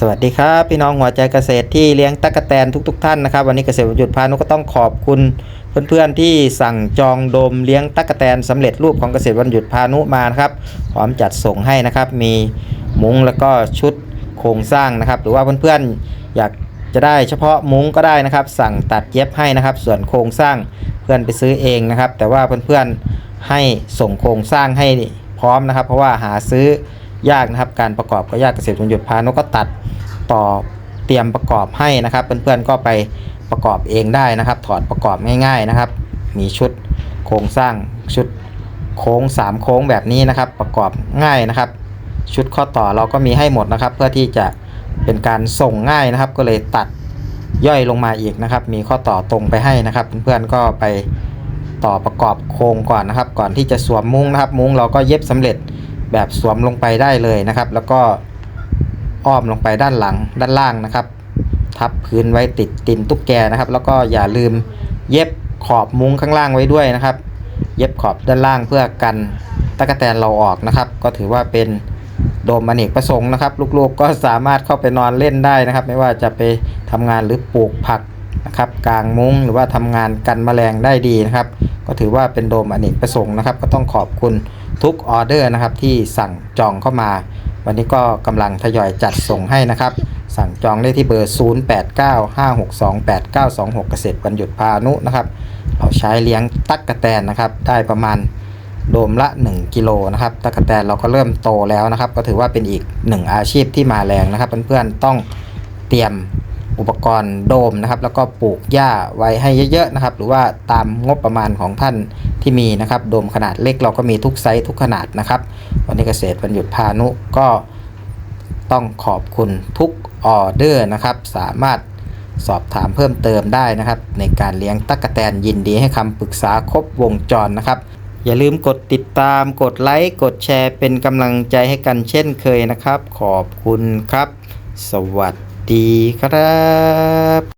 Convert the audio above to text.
สวัสดีครับ พี่น้องหัวใจเกษตรที่เลี้ยงตั๊กแตนทุกๆท่านนะครับ วันนี้เกษตรหยุดพานุก็ต้องขอบคุณ เพื่อนๆที่สั่งจองโดมเลี้ยงตั๊กแตนสำเร็จรูปของเกษตรวันหยุดพานุมานะครับพร้อมจัดส่งให้นะครับ มีมุ้งแล้วก็ชุดโครงสร้างนะครับ หรือว่าเพื่อนๆอยากจะได้เฉพาะมุ้งก็ได้นะครับ สั่งตัดเย็บให้นะครับ ส่วนโครงสร้างเพื่อนไปซื้อเองนะครับ แต่ว่าเพื่อนๆให้ส่งโครงสร้างให้พร้อมนะครับ เพราะว่าหาซื้อยากนะครับ การประกอบก็ยากเกษตรวันหยุดพานุก็ตัด ต่อเตรียมประกอบให้นะครับ เพื่อนๆก็ไปประกอบเองได้นะครับ ถอดประกอบง่าย ๆนะครับ มีชุดโครงสร้างชุดโค้ง 3 โค้งแบบนี้นะครับ ประกอบง่ายนะครับ ชุดข้อต่อเราก็มีให้หมดนะครับ เพื่อที่จะเป็นการส่งง่ายนะครับ ก็เลยตัดย่อยลงมาอีกนะครับ มีข้อต่อตรงไปให้นะครับ เพื่อนๆก็ไปต่อประกอบโครงก่อนนะครับ ก่อนที่จะสวมมุ้งนะครับ มุ้งเราก็เย็บสำเร็จแบบสวมลงไปได้เลยนะครับ แล้วก็ อ้อมลงไปด้านหลังด้านล่างนะครับ ทับพื้นไว้ติดตินตุ๊กแกนะครับ แล้วก็อย่าลืมเย็บขอบมุ้งข้างล่างไว้ด้วยนะครับ เย็บขอบด้านล่างเพื่อกันตะกแตนเราออกนะครับ ก็ถือว่าเป็นโดมอเนกประสงค์นะครับ ลูกๆก็สามารถเข้าไปนอนเล่นได้นะครับ ไม่ว่าจะไปทำงานหรือปลูกผักนะครับกลางมุ้งหรือว่าทำงานกันแมลงได้ดีนะครับ ก็ถือว่าเป็นโดมอเนกประสงค์นะครับ ก็ต้องขอบคุณทุกออเดอร์นะครับที่สั่งจองเข้ามา วันนี้ก็กำลังทยอยจัดส่งให้นะครับ สั่งจองได้ที่เบอร์ 0895628926 เกษตรวันหยุดพานุนะครับเราใช้เลี้ยงตั๊กกะแตนนะครับ ได้ประมาณโดมละ 1 กิโลนะครับตั๊กกะแตนเราก็เริ่มโตแล้วนะครับ ก็ถือว่าเป็นอีกหนึ่งอาชีพที่มาแรงนะครับ เพื่อนๆต้องเตรียมอุปกรณ์โดมนะครับ แล้วก็ปลูกหญ้าไว้ให้เยอะๆนะครับ หรือว่าตามงบประมาณของท่าน ที่มีนะครับโดมขนาดเล็กเราก็มีทุกไซส์ทุกขนาดนะครับ วันนี้เกษตรวันหยุดพานุก็ต้องขอบคุณทุกออเดอร์นะครับ สามารถสอบถามเพิ่มเติมได้นะครับ ในการเลี้ยงตั๊กแตนยินดีให้คำปรึกษาครบวงจรนะครับ อย่าลืมกดติดตามกดไลค์กดแชร์เป็นกำลังใจให้กันเช่นเคยนะครับ ขอบคุณครับ สวัสดีครับ